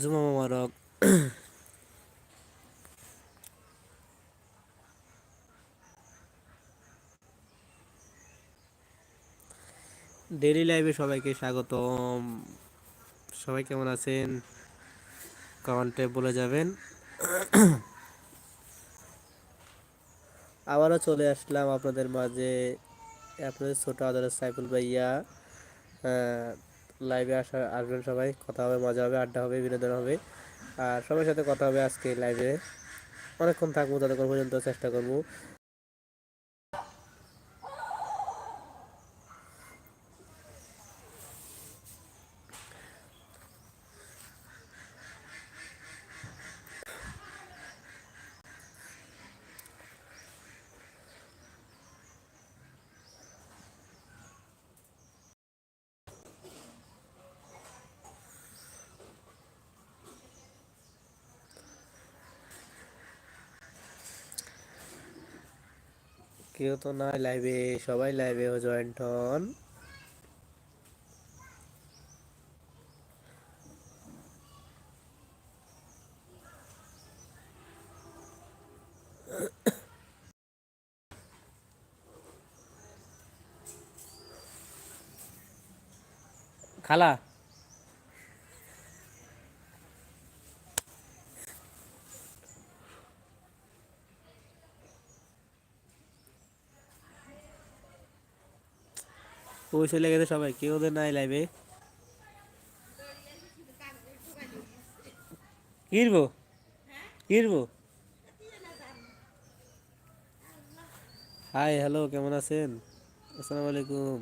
জুমা মোবারক ডেইলি লাইভে সবাইকে স্বাগতম। সবাই কেমন আছেন? কমেন্টে বলে যাবেন। আবারও চলে আসলাম আপনাদের মাঝে। আপনাদের ছোট আদরের সাইফুল ভাইয়া লাইভে আসা আসবেন সবাই। কথা হবে, মজা হবে, আড্ডা হবে, বিনোদন হবে। আর সবার সাথে কথা হবে আজকে লাইভে অনেকক্ষণ থাকব, ততক্ষণ পর্যন্ত চেষ্টা করব। কেউ তো নাই লাইভে সবাই লাইভে জয়েন্ট হন। খালা ওই চলে গেছে সবাই? কেউ ওদের নাই লাইভে কিনবো কিনবো হাই হ্যালো কেমন আছেন? আসসালামু আলাইকুম।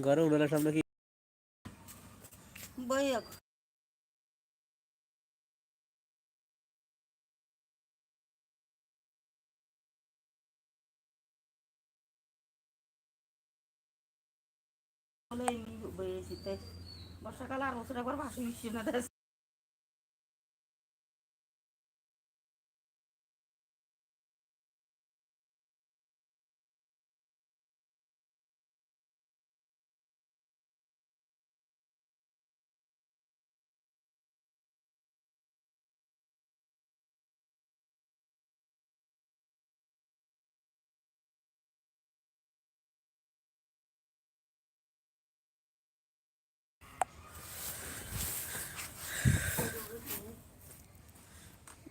ঘরে উনার সামনে কি? বর্ষাকাল আর বছর একবার ভাসি না দেশ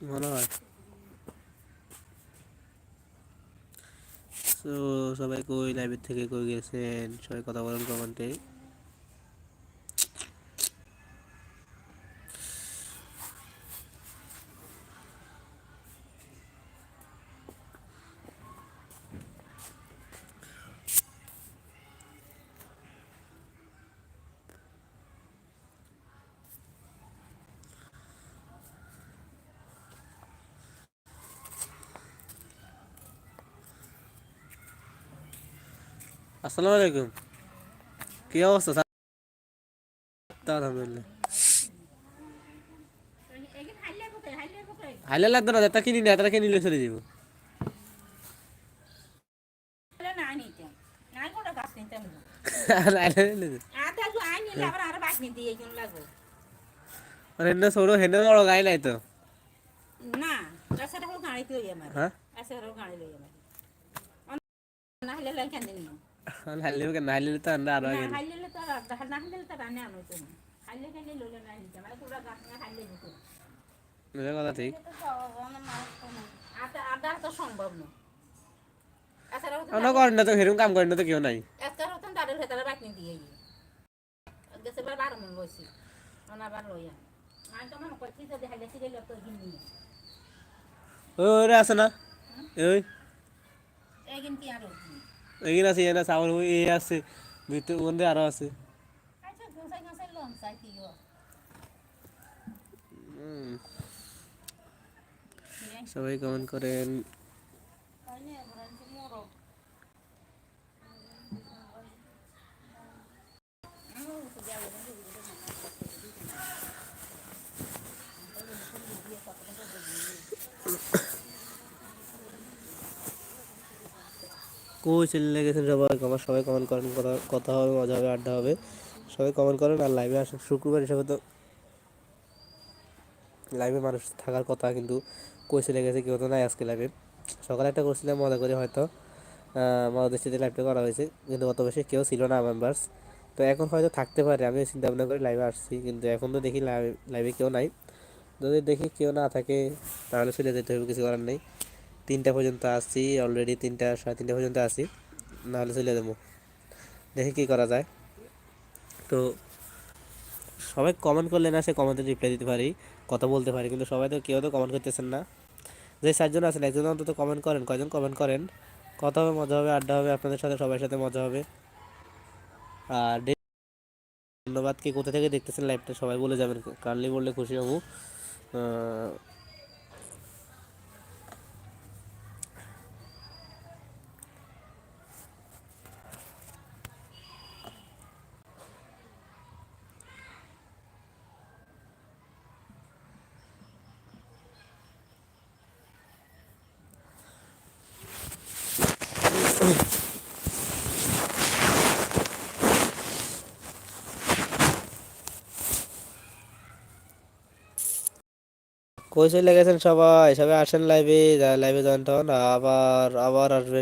মনে হয়। তো সবাই কই লাইভের থেকে কই গেছেন? সবাই কথা বলেন কমেন্টে আসসালামু আলাইকুম। কি অবস্থা? আলহামদুলিল্লাহ। হাইলে লাগতো না এটা কিনি না এটা কিনি নিলে চলে যাব। তো তো না তো। হ্যাঁ? হাইলে কেন হাইলে তো আমরা আরও আগে হাইলে তো আর না হলে তো রান্না আনো তো হাইলে খাইলে লইলে না নিতে মানে পুরো গাছ না নিতে কথা ঠিক তো সম্ভব না তো কাম করেন তো কেউ নাই এছাড়া তো তাদের ভেতরে বাকি দিয়ে গেছে বার বার মন লইছি ওনা বার লইয়া আমি তো মনে করছি যদি হাইলে সিরিয়াল তো কিনি ওই ওরে আছে না ওই এই কিন্তু আর এগিন আছে এনা চাউল এই আছে ভিতর মধ্যে আরও আছে। সবাই কমেন্ট করেন কইলে ঘরে কই চলে লেগেছেন সবাই আমার সবাই কমেন্ট করেন, কথা হবে, মজা হবে, আড্ডা হবে, সবাই কমেন্ট করেন আর লাইভে আসেন। শুক্রবার হিসাবে তো লাইভে মানুষ থাকার কথা, কিন্তু কই চলে গেছে কেউ তো নাই আজকে লাইভে সকালে একটা করছিলাম, মজা করে হয়তো মজাদের সাথে লাইভটা করা হয়েছে, কিন্তু অত বেশি কেউ ছিল না মেম্বার্স তো এখন হয়তো থাকতে পারে আমি চিন্তা ভাবনা করে লাইভে আসছি, কিন্তু এখন তো দেখি লাইভে কেউ নাই। যদি দেখি কেউ না থাকে, তাহলে চলে যেতে হবে, কিছু করার নেই। তিনটা পর্যন্ত আসছি অলরেডি তিনটা, সাড়ে তিনটা পর্যন্ত আসি নাহলে চলে যাব। দেখি কী করা যায়। তো সবাই কমেন্ট করলে না, সে কমেন্টে রিপ্লাই দিতে পারি, কথা বলতে পারি, কিন্তু সবাই তো কেউ তো কমেন্ট করতেছেন না। যে চারজন আছেন, একজন অন্তত কমেন্ট করেন, কয়জন কমেন্ট করেন? কথা হবে, মজা হবে, আড্ডা হবে, আপনাদের সাথে সবার সাথে মজা হবে। আর ধন্যবাদ, কি কোথা থেকে দেখতেছেন লাইভটা সবাই বলে যাবেন, কার্লি বললে খুশি হব। কই লেগেছেন সবাই? সবাই আসেন লাইভে লাইভে যান আবার আবার আসবে।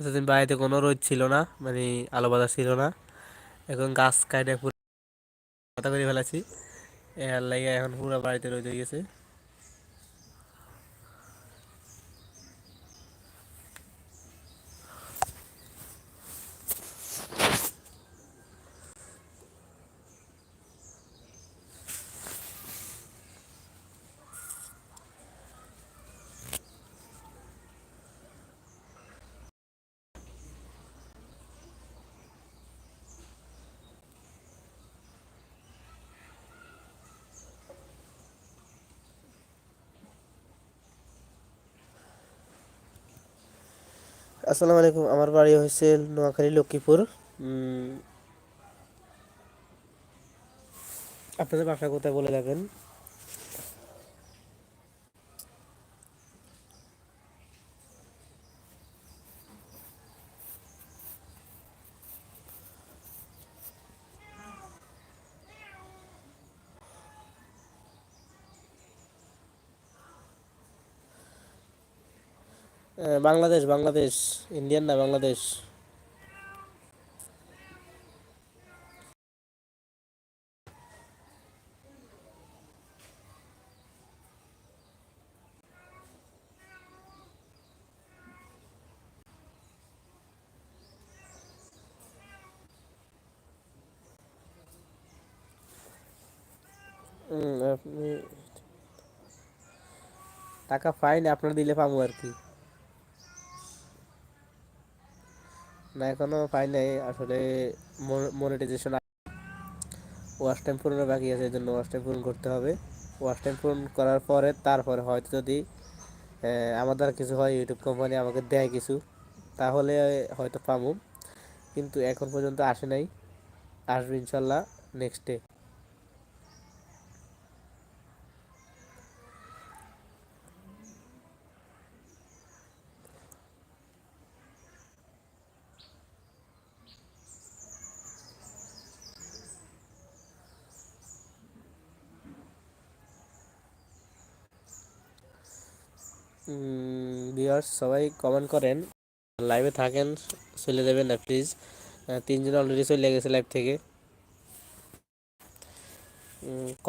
এতদিন বাড়িতে কোনো রোদ ছিল না মানে আলো বাতাস ছিল না। এখন গাছ কাটে পুরো কথা করে ফেলাছি। এর লাগে এখন পুরো বাড়িতে রোদ হয়ে গেছে। আসসালামু আলাইকুম আমার বাড়ি হয়েছে নোয়াখালী লক্ষ্মীপুর। আপনাদের বাসা কোথায় বলে যাবেন বাংলাদেশ বাংলাদেশ ইন্ডিয়ান না বাংলাদেশ। আপনি টাকা ফাইন আপনার দিলে পাবো আর কি। না, এখনও পাই নাই আসলে মনিটাইজেশন ওয়াশ টাইম পূরণের বাকি আছে এই জন্য ওয়াশ টাইম পূরণ করতে হবে। ওয়াশ টাইম পূরণ করার পরে, তারপরে হয়তো যদি আমাদের কিছু হয় ইউটিউব কোম্পানি আমাকে দেয় কিছু, তাহলে হয়তো পাবো। কিন্তু এখন পর্যন্ত আসে নাই। আসবে ইনশাল্লাহ নেক্সট ডে ভিউয়ার্স সবাই কমেন্ট করেন। লাইভে থাকেন চলে যাবেন না প্লিজ তিনজন অলরেডি চলে গেছে লাইভ থেকে।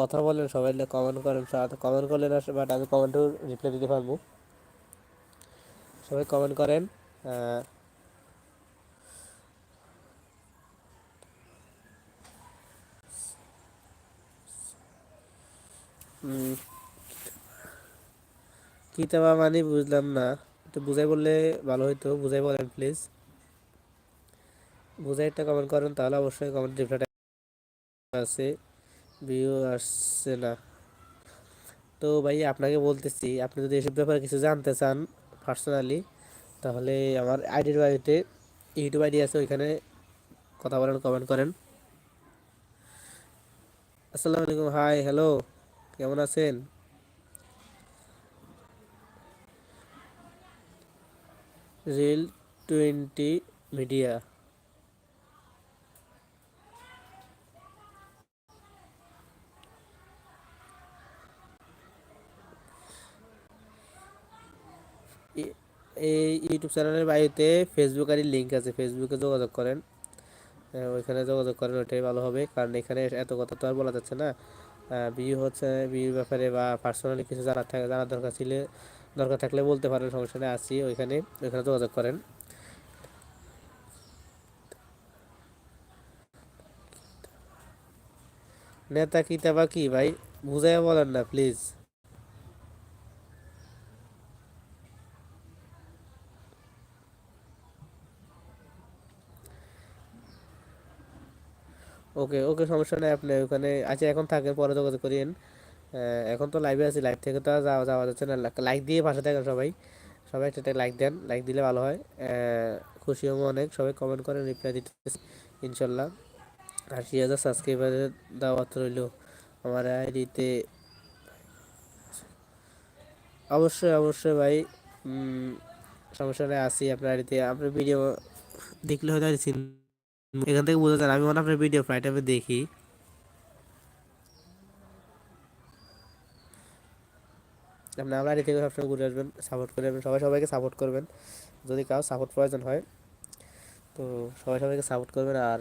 কথা বলেন সবাই কমেন্ট করেন। কমেন্ট করলে না বাট আমি কমেন্টেও রিপ্লাই দিতে পারব। সবাই কমেন্ট করেন। আহ, কিতাবা মানে বুঝলাম না। তো বুঝাই বললে ভালো হইতো। বুঝাই বলেন প্লিজ বুঝাই একটা কমেন্ট করেন, তাহলে অবশ্যই কমেন্ট রিপ্লাইটা আছে। ভিউ আসছে না। তো ভাই, আপনাকে বলতেছি, আপনি যদি এসব ব্যাপারে কিছু জানতে চান পার্সোনালি তাহলে আমার আইডির বাড়িতে ইউটিউব আইডি আছে, ওইখানে কথা বলেন কমেন্ট করেন। আসসালামু আলাইকুম হাই হ্যালো কেমন আছেন? Reel twenty media. এই ইউটিউব চ্যানেলের বাড়িতে ফেসবুক আইডির লিঙ্ক আছে ফেসবুকে যোগাযোগ করেন। ওইখানে যোগাযোগ করেন, ওইটাই ভালো হবে, কারণ এখানে এত কথা তো আর বলা যাচ্ছে না। বিয়ে হচ্ছে বিয়ের ব্যাপারে বা পার্সোনালি কিছু জানার থাকে, জানার দরকার ছিল দরকার থাকলে বলতে পারেন, সমস্যা নেই আসি ওইখানে ওইখানে যোগাযোগ করেন। নেতা কিতা বা কি ভাই? বুঝাইয়া বলেন না প্লিজ ওকে ওকে সমস্যা নেই, আপনি ওখানে আচ্ছা এখন থাকেন, পরে যোগাযোগ করিয়েন। এখন তো লাইভে আছি লাইভ থেকে তো আর যাওয়া যাওয়া যাচ্ছে না। লাইক দিয়ে পাশে থাকেন সবাই। সবাই একটা লাইক দেন লাইক দিলে ভালো হয়। খুশি হব অনেক। সবাই কমেন্ট করেন রিপ্লাই দিতে ইনশাল্লাহ। আশি হাজার সাবস্ক্রাইবারের দাওয়াত রইল আমার আইডিতে। অবশ্যই অবশ্যই ভাই। সমস্যা নেই আসি আপনার আইডিতে। আপনার ভিডিও দেখলে হয়তো এখান থেকে বোঝা যায় আমি মনে আপনার ভিডিও প্রায় টাইমে দেখি। আপনি আমার আইডি থেকে সবসময় ঘুরে আসবেন সাপোর্ট করে আসবেন, সবাই সবাইকে সাপোর্ট করবেন। যদি কারও সাপোর্ট প্রয়োজন হয়, তো সবাই সবাইকে সাপোর্ট করবেন। আর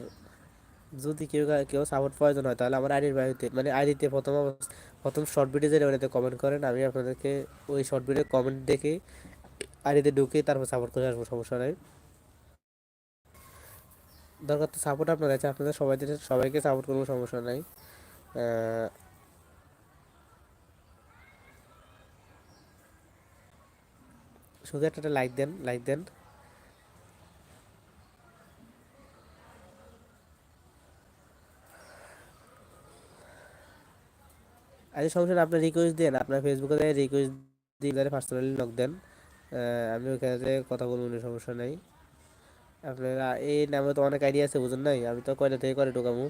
যদি কেউ কেউ সাপোর্ট প্রয়োজন হয়, তাহলে আমার আইডির বাড়িতে মানে আইডিতে প্রথম প্রথম শর্ট ভিডিও যেটা ওটাতে কমেন্ট করেন, আমি আপনাদেরকে ওই শর্ট ভিডিও কমেন্ট দেখে আইডিতে ঢুকে তারপর সাপোর্ট করে আসব, সমস্যা নাই। দরকার তো সাপোর্ট আপনার আছে, আপনাদের সবাই সবাইকে সাপোর্ট করব, সমস্যা নাই। শুধু একটা লাইক দেন লাইক দেন। আচ্ছা সমস্যা আপনার রিকোয়েস্ট দেন আপনার ফেসবুকে রিকোয়েস্ট দিয়ে পার্সোনালি নক দেন। আমি ওখানে কথা বলব না, সমস্যা নাই। আপনারা এই নামে তো অনেক আইডিয়া আছে বুঝুন নাই? আমি তো কয়টা থেকে করে ঢোকামু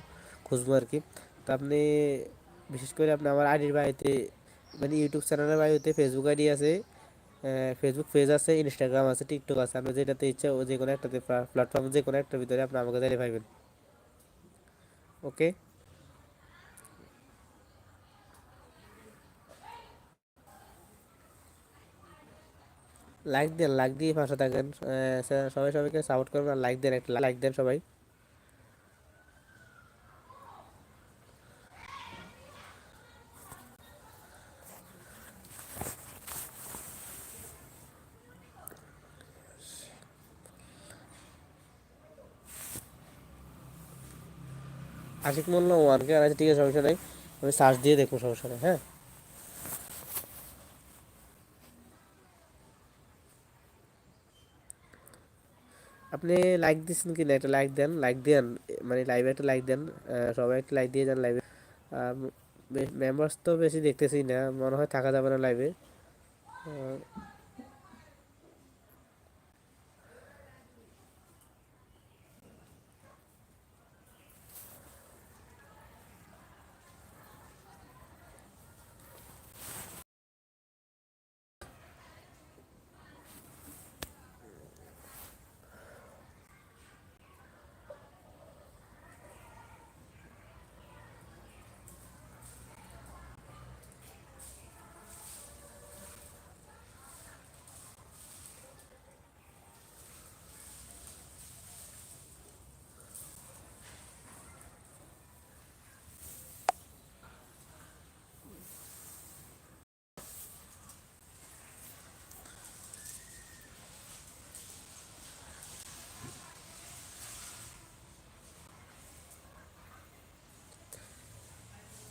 খুঁজবো আর কি। তো আপনি বিশেষ করে আপনি আমার আইডির বাড়িতে মানে ইউটিউব চ্যানেলের বাড়িতে ফেসবুক আইডি আছে। ফেসবুক পেজ আছে ইনস্টাগ্রাম আছে টিকটক আছে। আপনি যেটাতে ইচ্ছা যে কোনো একটাতে প্ল্যাটফর্ম যে কোনো একটার ভিতরে আপনি আমাকে চাইলে পাইবেন। ওকে লাইক দেন লাইক দিয়ে পাশে থাকেন। সবাই সবাইকে সাপোর্ট করবেন, আর লাইক দেন একটা লাইক দেন সবাই। আশিক মোল্লা ওয়ান কে আছে, ঠিক আছে, সমস্যা নেই। আমি সার্চ দিয়ে দেখব সমস্যা নেই হ্যাঁ? আপনি লাইক দিচ্ছেন কি না একটা লাইক দেন লাইক দেন মানে লাইভে একটা লাইক দেন সবাই একটা লাইক দিয়ে যান লাইভে মেম্বার্স তো বেশি দেখতেছি না, মনে হয় থাকা যাবে না লাইভে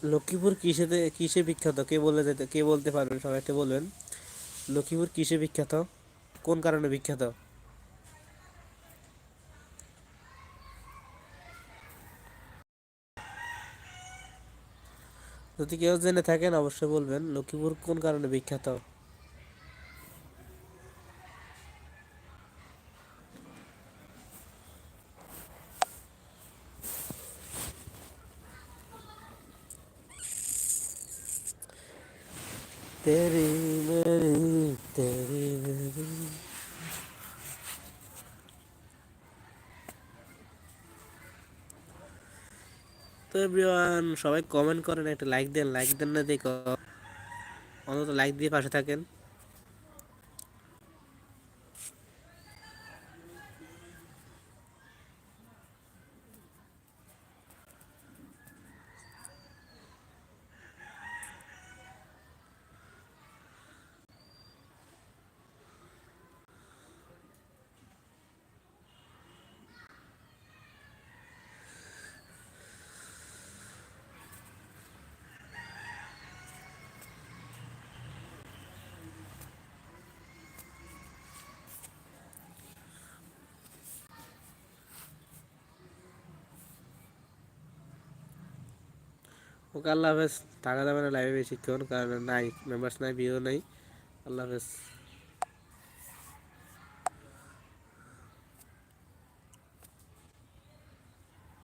লক্ষ্মীপুর কিসেতে কিসে বিখ্যাত? কে বলে যেতে, কে বলতে পারবেন সবাই একটা বলবেন। লক্ষ্মীপুর কিসে বিখ্যাত? কোন কারণে বিখ্যাত? যদি কেউ জেনে থাকেন, অবশ্যই বলবেন, লক্ষ্মীপুর কোন কারণে বিখ্যাত? তো এভরিওয়ান সবাই কমেন্ট করেন, একটা লাইক দেন লাইক দেন না দেখো। অন্তত লাইক দিয়ে পাশে থাকেন। ওকে, আল্লাহ হাফেজ। টাকা যাবে না লাইভে বেশিক্ষণ, কারণ নাই মেম্বার্স নাই ভিউ নাই। আল্লাহ হাফেজ।